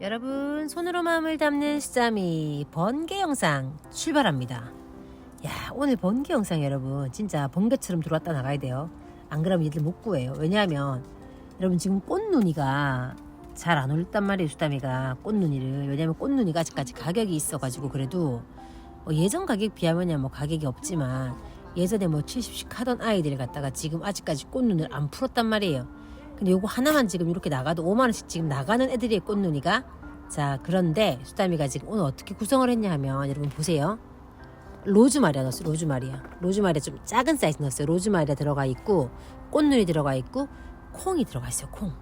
여러분 손으로 마음을 담는 수자미 번개 영상 출발합니다. 야 오늘 번개 영상 여러분 진짜 번개처럼 들어왔다 나가야 돼요. 안 그러면 얘들 못 구해요. 왜냐하면 여러분 지금 꽃눈이가 잘 안 올렸단 말이에요 수다미가 꽃눈이를 왜냐하면 꽃눈이가 아직까지 가격이 있어가지고 그래도 뭐 예전 가격 비하면야 뭐 가격이 없지만 예전에 뭐 70씩 하던 아이들을 갖다가 지금 아직까지 꽃눈을 안 풀었단 말이에요. 근데 요거 하나만 지금 이렇게 나가도 5만 원씩 지금 나가는 애들이 꽃눈이가 자 그런데 수다미가 지금 오늘 어떻게 구성을 했냐 하면 여러분 보세요. 로즈마리아 넣었어요. 로즈마리아. 로즈마리아 좀 작은 사이즈 넣었어요. 로즈마리아 들어가 있고 꽃눈이 들어가 있고 콩이 들어가 있어요. 콩.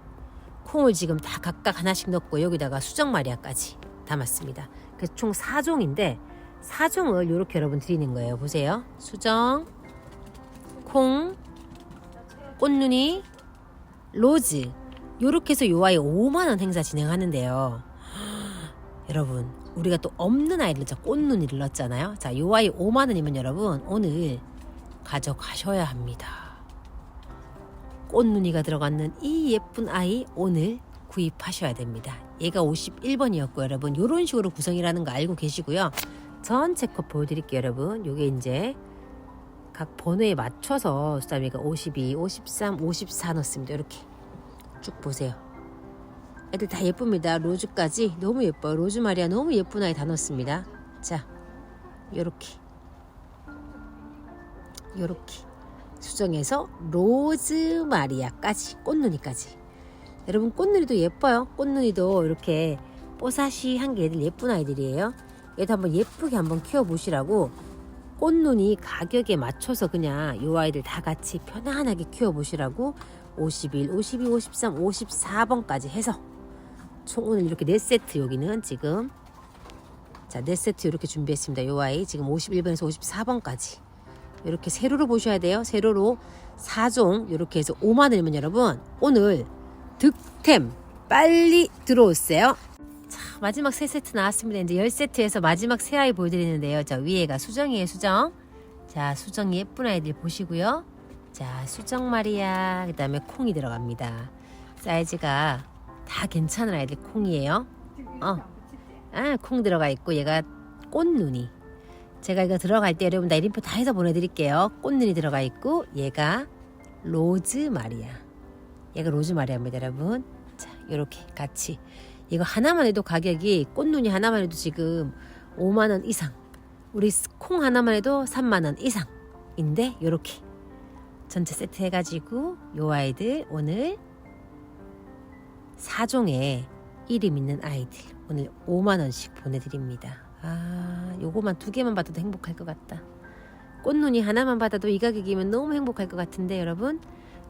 콩을 지금 다 각각 하나씩 넣고 여기다가 수정마리아까지 담았습니다. 그래서 총 4종인데 4종을 이렇게 여러분 드리는 거예요. 보세요. 수정, 콩, 꽃눈이, 로즈. 요렇게 해서 요 아이 5만원 행사 진행하는데요. 여러분 우리가 또 없는 아이를 자 꽃눈이를 넣었잖아요. 자 요 아이 5만원이면 여러분 오늘 가져가셔야 합니다. 꽃눈이가 들어가는 이 예쁜 아이 오늘 구입하셔야 됩니다. 얘가 51번이었고 여러분. 요런 식으로 구성이라는 거 알고 계시고요 전체 컷 보여드릴게요 여러분 요게 이제 각 번호에 맞춰서 수다미가 52, 53, 54 넣습니다. 이렇게 쭉 보세요. 애들 다 예쁩니다. 로즈까지 너무 예뻐요. 로즈마리아 너무 예쁜 아이 다 넣었습니다. 자, 요렇게 요렇게 수정해서 로즈마리아까지 꽃눈이까지 여러분 꽃눈이도 예뻐요. 꽃눈이도 이렇게 뽀사시한 게 애들 예쁜 아이들이에요. 얘도 한번 예쁘게 한번 키워보시라고 꽃눈이 가격에 맞춰서 그냥 요 아이들 다 같이 편안하게 키워보시라고 51, 52, 53, 54번까지 해서 총 오늘 이렇게 네 세트 여기는 지금 자네 세트 이렇게 준비했습니다. 요 아이 지금 51번에서 54번까지 이렇게 세로로 보셔야 돼요. 세로로 4종 이렇게 해서 5만 원이면 여러분 오늘 득템 빨리 들어오세요. 자, 마지막 세 세트 나왔습니다. 이제 열 세트에서 마지막 세 아이 보여드리는데요. 자, 위에가 수정이에요, 수정. 자, 수정 예쁜 아이들 보시고요. 자, 수정 마리아, 그 다음에 콩이 들어갑니다. 사이즈가 다 괜찮은 아이들 콩이에요. 어. 아, 콩 들어가 있고, 얘가 꽃눈이. 제가 이거 들어갈 때 여러분 나 이름표 다 해서 보내드릴게요. 꽃눈이 들어가 있고, 얘가 로즈 마리아. 얘가 로즈 마리아입니다, 여러분. 자, 요렇게 같이. 이거 하나만 해도 가격이 꽃눈이 하나만 해도 지금 5만 원 이상. 우리 콩 하나만 해도 3만 원 이상인데 요렇게 전체 세트 해가지고 요 아이들 오늘 4종에 이름 있는 아이들 오늘 5만 원씩 보내드립니다. 아 요거만 두 개만 받아도 행복할 것 같다. 꽃눈이 하나만 받아도 이 가격이면 너무 행복할 것 같은데 여러분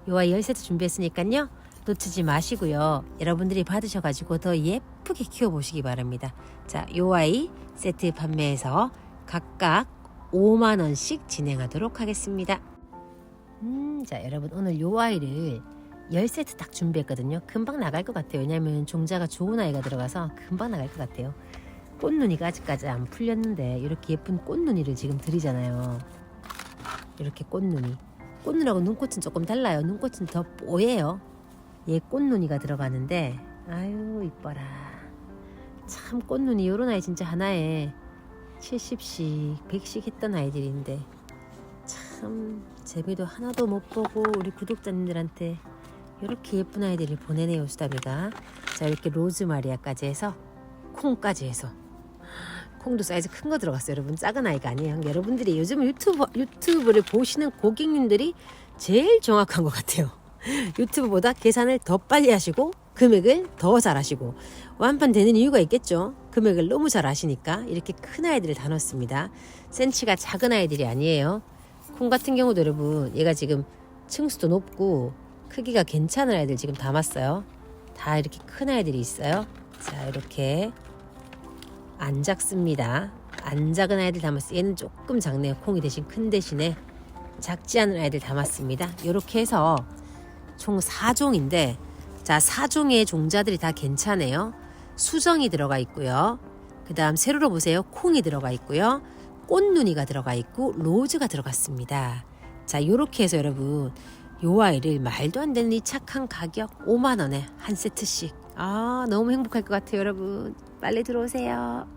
요 아이 10세트 준비했으니까요. 놓치지 마시고요. 여러분들이 받으셔가지고 더 예쁘게 키워보시기 바랍니다. 자, 요 아이 세트 판매해서 각각 5만원씩 진행하도록 하겠습니다. 음, 자, 여러분 오늘 요 아이를 10세트 딱 준비했거든요. 금방 나갈 것 같아요. 왜냐면 종자가 좋은 아이가 들어가서 금방 나갈 것 같아요. 꽃눈이가 아직까지 안 풀렸는데 이렇게 예쁜 꽃눈이를 지금 드리잖아요. 이렇게 꽃눈이. 꽃눈하고 눈꽃은 조금 달라요. 눈꽃은 더 뽀예요. 얘 꽃눈이가 들어가는데 아유 이뻐라. 참 꽃눈이 요런 아이 진짜 하나에 70씩 100씩 했던 아이들인데 참 재미도 하나도 못 보고 우리 구독자님들한테 이렇게 예쁜 아이들을 보내네요 수다미가 자 이렇게 로즈마리아까지 해서 콩까지 해서. 콩도 사이즈 큰 거 들어갔어요. 여러분 작은 아이가 아니에요. 여러분들이 요즘 유튜브, 유튜브를 보시는 고객님들이 제일 정확한 것 같아요 유튜브보다 계산을 더 빨리 하시고 금액을 더 잘 하시고 완판 되는 이유가 있겠죠. 금액을 너무 잘 아시니까 이렇게 큰 아이들을 다 넣습니다. 센치가 작은 아이들이 아니에요. 콩 같은 경우도 여러분 얘가 지금 층수도 높고 크기가 괜찮은 아이들 지금 담았어요. 다 이렇게 큰 아이들이 있어요. 자 이렇게 안 작습니다. 안 작은 아이들 담았어요. 얘는 조금 작네요. 콩이 대신 큰 대신에 작지 않은 아이들 담았습니다. 이렇게 해서 총 4종인데 자 4종의 종자들이 다 괜찮아요. 수정이 들어가 있고요. 그 다음 세로로 보세요. 콩이 들어가 있고요. 꽃무늬가 들어가 있고 로즈가 들어갔습니다. 자, 요렇게 해서 여러분 요 아이를 말도 안 되는 이 착한 가격 5만 원에 한 세트씩. 아, 너무 행복할 것 같아요, 여러분. 빨리 들어오세요.